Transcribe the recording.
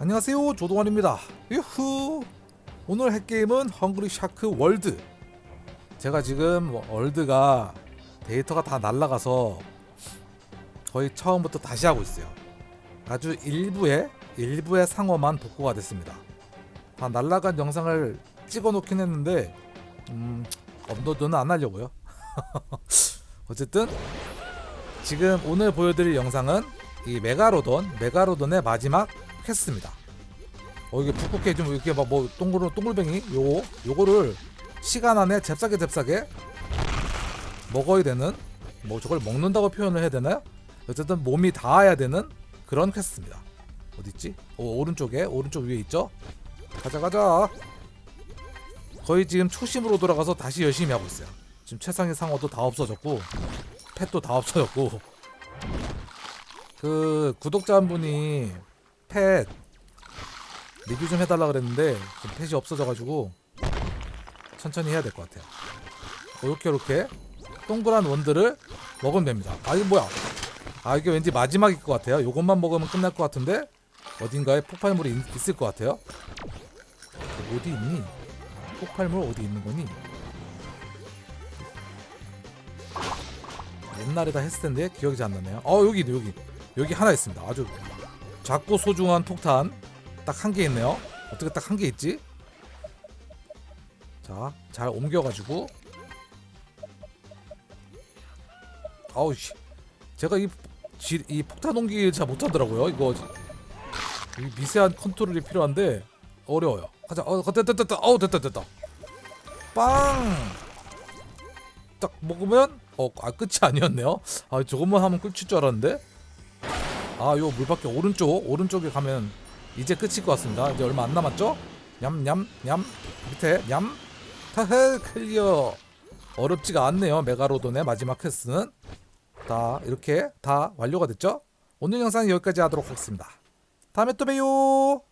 안녕하세요. 조동환입니다. 유후. 오늘 할 게임은 헝그리 샤크 월드 제가 지금 월드가 데이터가 다 날라가서 거의 처음부터 다시 하고 있어요. 아주 일부의 일부의 상어만 복구가 됐습니다. 다 날라간 영상을 찍어 놓긴 했는데 음 업로드는 안 하려고요. 어쨌든 지금 오늘 보여드릴 영상은 이 메가로돈 메가로돈의 마지막 퀘스트입니다. 어 이게 북극해 좀 이렇게 막 뭐 동글 동글뱅이 요거 요거를 시간 안에 잽싸게 잽싸게 먹어야 되는 뭐 저걸 먹는다고 표현을 해야 되나요? 어쨌든 몸이 닿아야 되는 그런 퀘스트입니다. 어디 있지? 오, 오른쪽에 오른쪽 위에 있죠? 가자 가자. 거의 지금 초심으로 돌아가서 다시 열심히 하고 있어요. 지금 최상의 상어도 다 없어졌고 펫도 다 없어졌고 그 구독자 한 분이 펫 리뷰 좀 해달라 그랬는데 좀 펫이 없어져가지고 천천히 해야 될 것 같아요. 이렇게 이렇게 동그란 원들을 먹으면 됩니다. 아 이거 뭐야? 아 이게 왠지 마지막일 것 같아요. 요것만 먹으면 끝날 것 같은데 어딘가에 폭발물이 있, 있을 것 같아요. 어디 있니? 폭발물 어디 있는 거니? 옛날에 다 했을 텐데 기억이 잘 안 나네요. 어 여기 여기 여기 하나 있습니다. 아주 작고 소중한 폭탄 딱 한 개 있네요. 어떻게 딱 한 개 있지? 자, 잘 옮겨가지고 아우 씨, 제가 이, 지, 이 폭탄 옮기기 잘 못하더라고요. 이거 이 미세한 컨트롤이 필요한데 어려워요. 가자, 어 됐다 됐다, 어 됐다 됐다. 빵. 딱 먹으면 어, 아 끝이 아니었네요. 아 저것만 하면 끝일 줄 알았는데. 아, 요 물밖에 오른쪽 오른쪽에 가면 이제 끝일 것 같습니다. 이제 얼마 안 남았죠? 냠냠냠 밑에 냠 타헤 클리어 어렵지가 않네요. 메가로돈의 마지막 퀘스트는 다 이렇게 다 완료가 됐죠? 오늘 영상 여기까지 하도록 하겠습니다. 다음에 또 봬요.